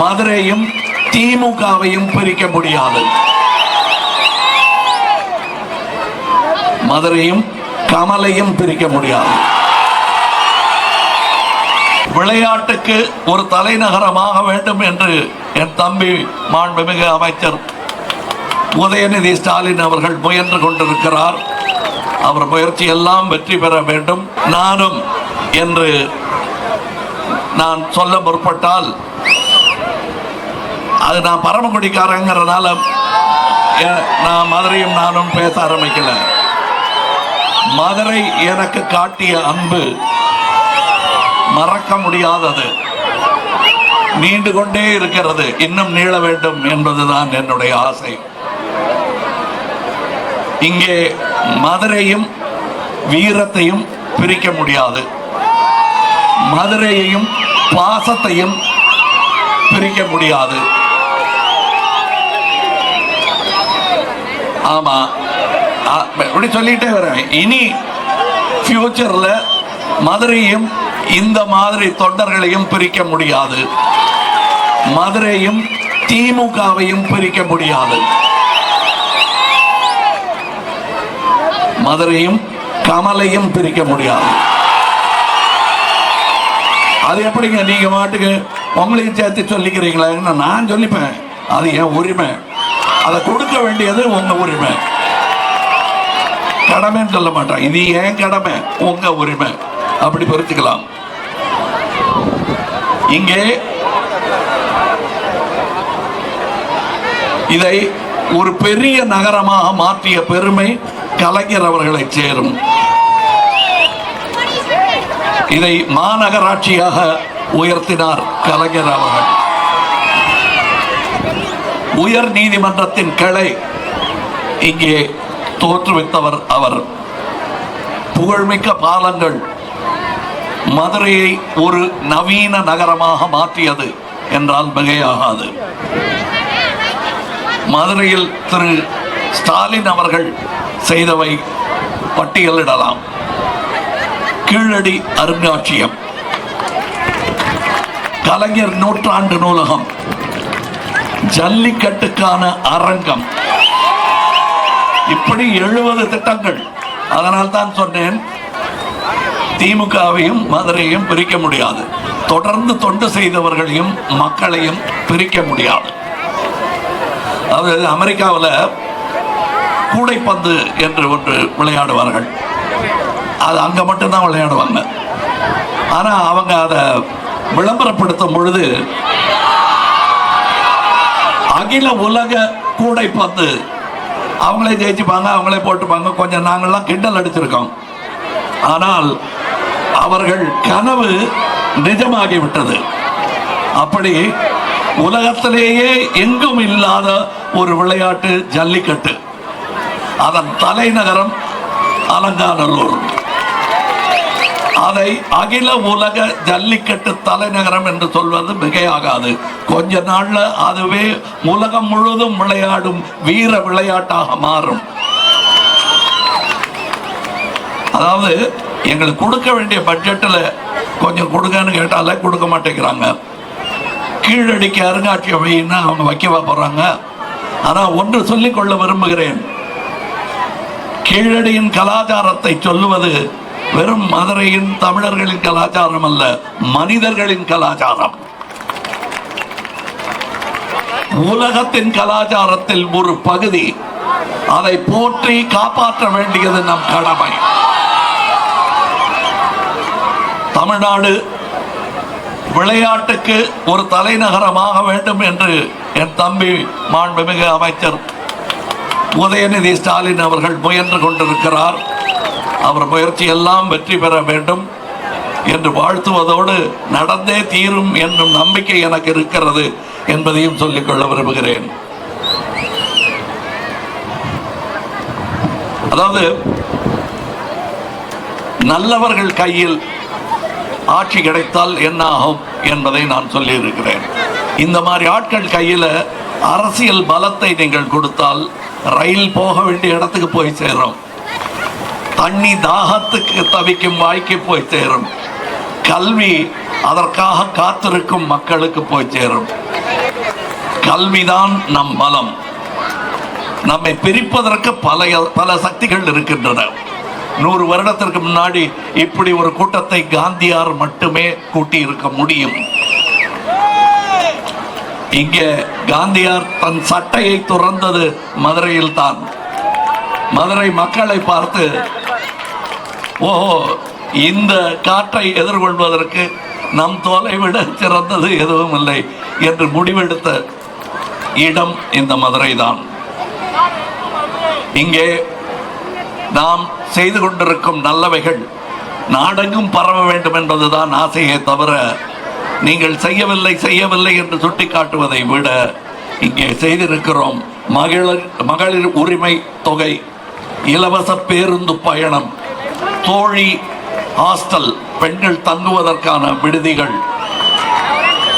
மதுரையும் திமுகவையும் பிரிக்க முடியாது. மதுரையும் கமலையும் பிரிக்க முடியாது. விளையாட்டுக்கு ஒரு தலைநகரமாக வேண்டும் என்று என் தம்பி மாண்புமிகு அமைச்சர் உதயநிதி ஸ்டாலின் அவர்கள் முயன்று கொண்டிருக்கிறார். அவர் முயற்சி எல்லாம் வெற்றி பெற வேண்டும். நானும் என்று நான் சொல்ல முற்பட்டால் அது நான் பரமக்குடிக்காரங்கிறதுனால நான் மதுரையும் நானும் பேச ஆரம்பிக்கல. மதுரை எனக்கு காட்டிய அன்பு மறக்க முடியாதது. நீண்டு கொண்டே இருக்கிறது. இன்னும் நீள வேண்டும் என்பதுதான் என்னுடைய ஆசை. இங்கே மதுரையும் வீரத்தையும் பிரிக்க முடியாது. மதுரையையும் பாசத்தையும் பிரிக்க முடியாது. ஆமாம் ஆ, இப்படி சொல்லிட்டே வரேன் இனி ஃப்யூச்சரில் மதுரையும் இந்த மாதிரி தொண்டர்களையும் பிரிக்க முடியாது. மதுரையும் திமுகவையும் பிரிக்க முடியாது. மதுரையும் கமலையும் பிரிக்க முடியாது. அது எப்படிங்க நீங்க மாட்டுக்கு உங்களையும் சேர்த்து சொல்லிக்கிறீங்களா? நான் சொல்லிப்பேன். அது என் உரிமை. அதை கொடுக்க வேண்டியது உங்க உரிமை. கடமைன்னு சொல்ல மாட்டான் இது ஏன் கடமை உங்க உரிமை. அப்படி பொறுத்துக்கலாம். இங்கே இதை ஒரு பெரிய நகரமாக மாற்றிய பெருமை கலைஞர் அவர்களை சேரும். இதை மாநகராட்சியாக உயர்த்தினார் கலைஞர் அவர்கள். உயர் நீதிமன்றத்தின் கிளை. இங்கே தோற்றுவித்தவர் அவர். புகழ்மிக்க பாலங்கள் மதுரையை ஒரு நவீன நகரமாக மாற்றியது என்றால் மிகையாகாது. மதுரையில் திரு. ஸ்டாலின் அவர்கள் செய்தவை பட்டியலிடலாம். கீழடி அருங்காட்சியம். கலைஞர் நூற்றாண்டு நூலகம். ஜல்லிக்கட்டுக்கான அரங்கம். இப்படி எழுபது திட்டங்கள். அதனால் தான் சொன்னேன் திமுகவையும் மதுரையும் பிரிக்க முடியாது. தொடர்ந்து தொண்டு செய்தவர்களையும் மக்களையும் பிரிக்க முடியாது. அதாவது அமெரிக்காவில் கூடைப்பந்து என்று ஒன்று விளையாடுவார்கள். அது அங்கே மட்டும்தான் விளையாடுவாங்க. ஆனால் அவங்க அதை விளம்பரப்படுத்தும் பொழுது அகில உலக கூடைப்பந்து அவங்களே ஜெயிச்சுப்பாங்க அவங்களே போட்டுப்பாங்க. கொஞ்சம் நாங்கள்லாம் கிண்டல் அடிச்சிருக்கோம். ஆனால் அவர்கள் கனவு நிஜமாகிவிட்டது அப்படி உலகத்திலேயே எங்கும் இல்லாத ஒரு விளையாட்டு ஜல்லிக்கட்டு. அதன் தலைநகரம் அலங்காநல்லூர். அதை அகில உலக ஜல்லிக்கட்டு தலைநகரம் என்று சொல்வது மிகையாகாது. கொஞ்ச நாள்ல அதுவே உலகம் முழுவதும் விளையாடும் வீர விளையாட்டாக மாறும். அதாவது எங்களுக்கு கொடுக்க வேண்டிய பட்ஜெட்டில் கொஞ்சம் கொடுங்கன்னு கேட்டாலே கொடுக்க மாட்டேங்கிறாங்க. கீழடிக்கு அருங்காட்சியகம் வைன்னா அவங்க வைக்கவா போறாங்க ஆனால் ஒன்று சொல்லிக்கொள்ள விரும்புகிறேன். கீழடியின் கலாச்சாரத்தை சொல்லுவது வெறும் மதுரையின் தமிழர்களின் கலாச்சாரம் அல்ல மனிதர்களின் கலாச்சாரம். உலகத்தின் கலாச்சாரத்தில் ஒரு பகுதி அதை போற்றி காப்பாற்ற வேண்டியது நம் கடமை. தமிழ்நாடு விளையாட்டுக்கு ஒரு தலைநகரமாக வேண்டும் என்று என் தம்பி மாண்புமிகு அமைச்சர் உதயநிதி ஸ்டாலின் அவர்கள் முயன்று கொண்டிருக்கிறார். அவர் முயற்சி எல்லாம் வெற்றி பெற வேண்டும் என்று வாழ்த்துவதோடு நடந்தே தீரும் என்னும் நம்பிக்கை எனக்கு இருக்கிறது என்பதையும் சொல்லிக்கொள்ள விரும்புகிறேன். அதாவது நல்லவர்கள் கையில் ஆட்சி கிடைத்தால் என்ன ஆகும் என்பதை நான் சொல்லியிருக்கிறேன். இந்த மாதிரி ஆட்கள் கையில் அரசியல் பலத்தை நீங்கள் கொடுத்தால் ரயில் போக வேண்டிய இடத்துக்கு போய் சேரும். தண்ணி தாகத்துக்கு தவிக்கும் வாய்க்கு போய் சேரும். கல்வி அதற்காக காத்திருக்கும் மக்களுக்கு போய் சேரும். கல்விதான் நம் பலம். நம்மை பிரிப்பதற்கு பல பல சக்திகள் இருக்கின்றன. நூறு வருடத்திற்கு முன்னாடி இப்படி ஒரு கூட்டத்தை காந்தியார் மட்டுமே கூட்டி இருக்க முடியும். இங்கே காந்தியார் தன் சட்டையை துறந்தது மதுரையில் தான் மதுரை மக்களை பார்த்து ஓஹோ இந்த காற்றை எதிர்கொள்வதற்கு நம் தோலை விட சிறந்தது எதுவும் இல்லை என்று முடிவெடுத்த இடம் இந்த மதுரை தான் இங்கே நாம் செய்து கொண்டிருக்கும் நல்லவைகள் நாடெங்கும் பரவ வேண்டும் என்பதுதான் ஆசையே தவிர நீங்கள் செய்யவில்லை செய்யவில்லை என்று சுட்டிக்காட்டுவதை விட இங்கே செய்திருக்கிறோம் மகளிர் மகளிர் உரிமை தொகை இலவச பேருந்து பயணம் தோழி ஹாஸ்டல் பெண்கள் தங்குவதற்கான விடுதிகள்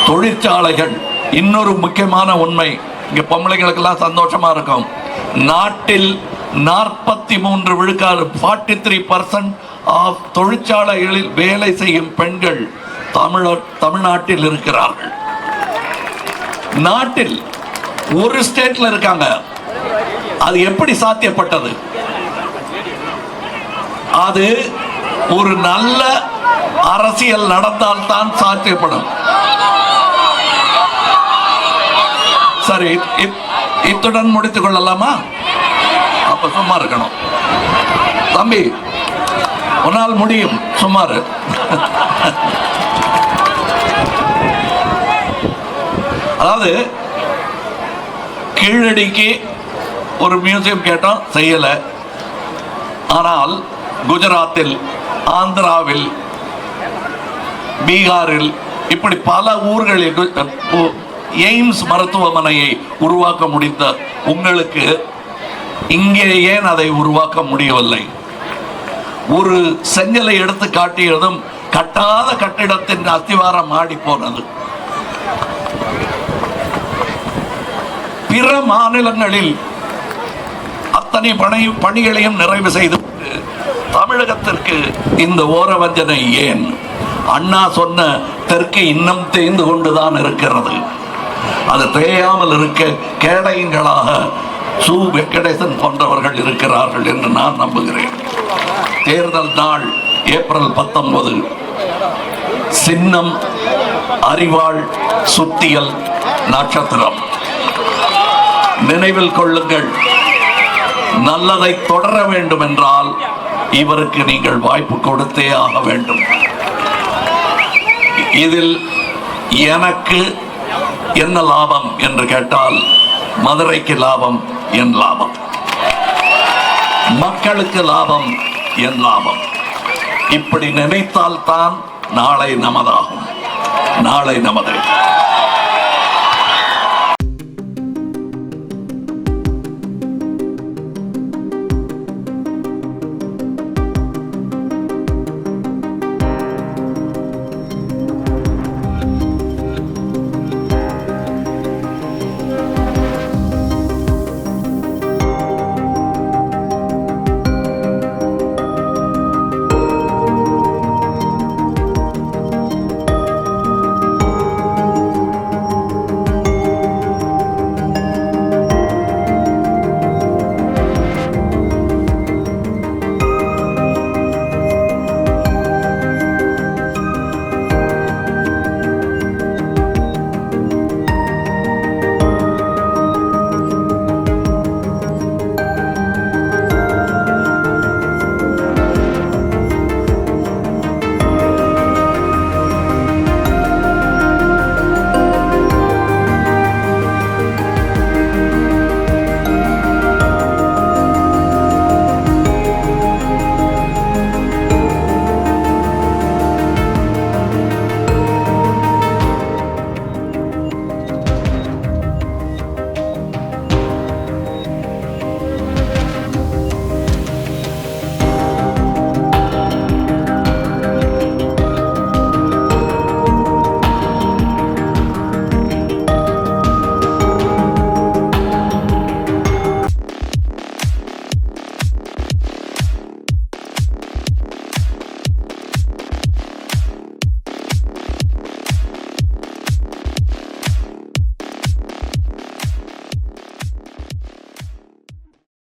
தொழிற்சாலைகள். இன்னொரு முக்கியமான உண்மை இங்க பொம்பளைங்களுக்கெல்லாம் சந்தோஷமா இருக்கும். நாட்டில் நாற்பத்தி மூன்று விழுக்காடு ஃபார்ட்டி த்ரீ பர்சன்ட் ஆஃப் தொழிற்சாலைகளில் வேலை செய்யும் பெண்கள் தமிழர் தமிழ்நாட்டில் இருக்கிறார்கள். நாட்டில் ஒரு ஸ்டேட்ல இருக்காங்க. அது எப்படி சாத்தியப்பட்டது? அது ஒரு நல்ல அரசியல் நடந்தால் தான் சாத்தியப்படும். சரி இத்துடன் முடித்துக் கொள்ளலாமா? அப்ப சும்மா இருக்கணும். தம்பி உன்னால் முடியும். சும்மாரு அதாவது கீழடிக்கு ஒரு மியூசியம் கேட்டோம் செய்யலை. ஆனால் குஜராத்தில் ஆந்திராவில் பீகாரில் இப்படி பல ஊர்களில் எய்ம்ஸ் மருத்துவமனையை உருவாக்க முடிந்த உங்களுக்கு இங்கே ஏன் அதை உருவாக்க முடியவில்லை? ஒரு செங்கலை எடுத்து காட்டியதும் கட்டாத கட்டிடத்தின் அஸ்திவாரம் ஆடி போனது பிற மாநிலங்களில் அத்தனை பணி பணிகளையும் நிறைவு செய்து தமிழகத்திற்கு இந்த ஓரவஞ்சனை ஏன்? அண்ணா சொன்ன தெற்கு இன்னும் தேய்ந்து கொண்டுதான் இருக்கிறது. அது தேயாமல் இருக்க கேடயங்களாக சு. வெங்கடேசன் போன்றவர்கள் இருக்கிறார்கள் என்று நான் நம்புகிறேன். தேர்தல் நாள் ஏப்ரல் பத்தொன்பது. சின்னம் அறிவாள் சுத்தியல் நட்சத்திரம். நினைவில் கொள்ளுங்கள் நல்லதை தொடர வேண்டும் என்றால் இவருக்கு நீங்கள் வாய்ப்பு கொடுத்தே ஆக வேண்டும். இதில் எனக்கு என்ன லாபம் என்று கேட்டால் மதுரைக்கு லாபம் என் லாபம். மக்களுக்கு லாபம் என் லாபம். இப்படி நினைத்தால் தான் நாளை நமதாகும். நாளை நமது